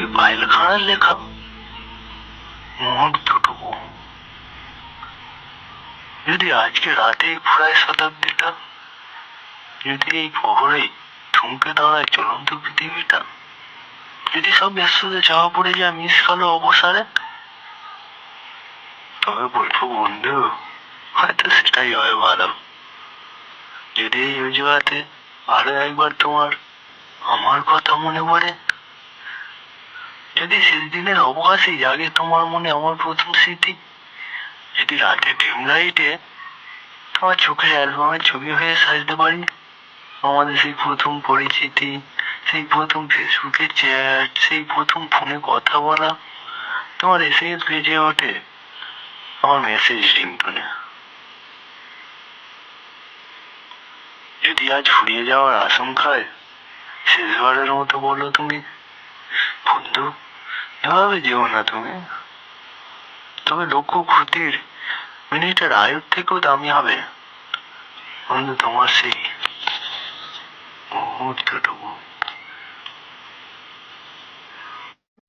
ওই পাইলখানার লেখা। মুহূর্তটুকু যদি আজকে রাতেই ফুরায় শতাব্দীটা যদি এই প্রহরে থমকে দাঁড়ায় চলন্ত পৃথিবীটা যদি সব ব্যস্ততা চাওয়া পড়ে যায় মিস কালো অবসরে তবে বলব বন্ধু, হয়তো সেটাই হয় ভালো। যদি এই অজুহাতে আরও একবার তোমার, আমার কথা মনে পড়ে যদি শেষ দিনের অবকাশে জাগে তোমার মনে আমার প্রথম স্মৃতি, যদি রাতে ডিম লাইটে তোমার চোখের অ্যালবামের ছবি হয়ে সাজতে পারি, আমাদের সেই প্রথম পরিচিতি, সেই প্রথম ফেসবুকে চ্যাট সেই প্রথম ফোনে কথা বলা, তোমার এসে বেজে ওঠে, আমার মেসেজ রিংটনে যদি আজ ফুরিয়ে যাওয়ার আশঙ্কায় শেষবারের মতো বলো তুমি, বন্ধু। এভাবে যেও না তুমি। তবে লক্ষ্য ক্ষতির মিনিটের আয়ুর থেকেও দামি হবে। বন্ধু তোমার সেই মুহূর্তটুকু।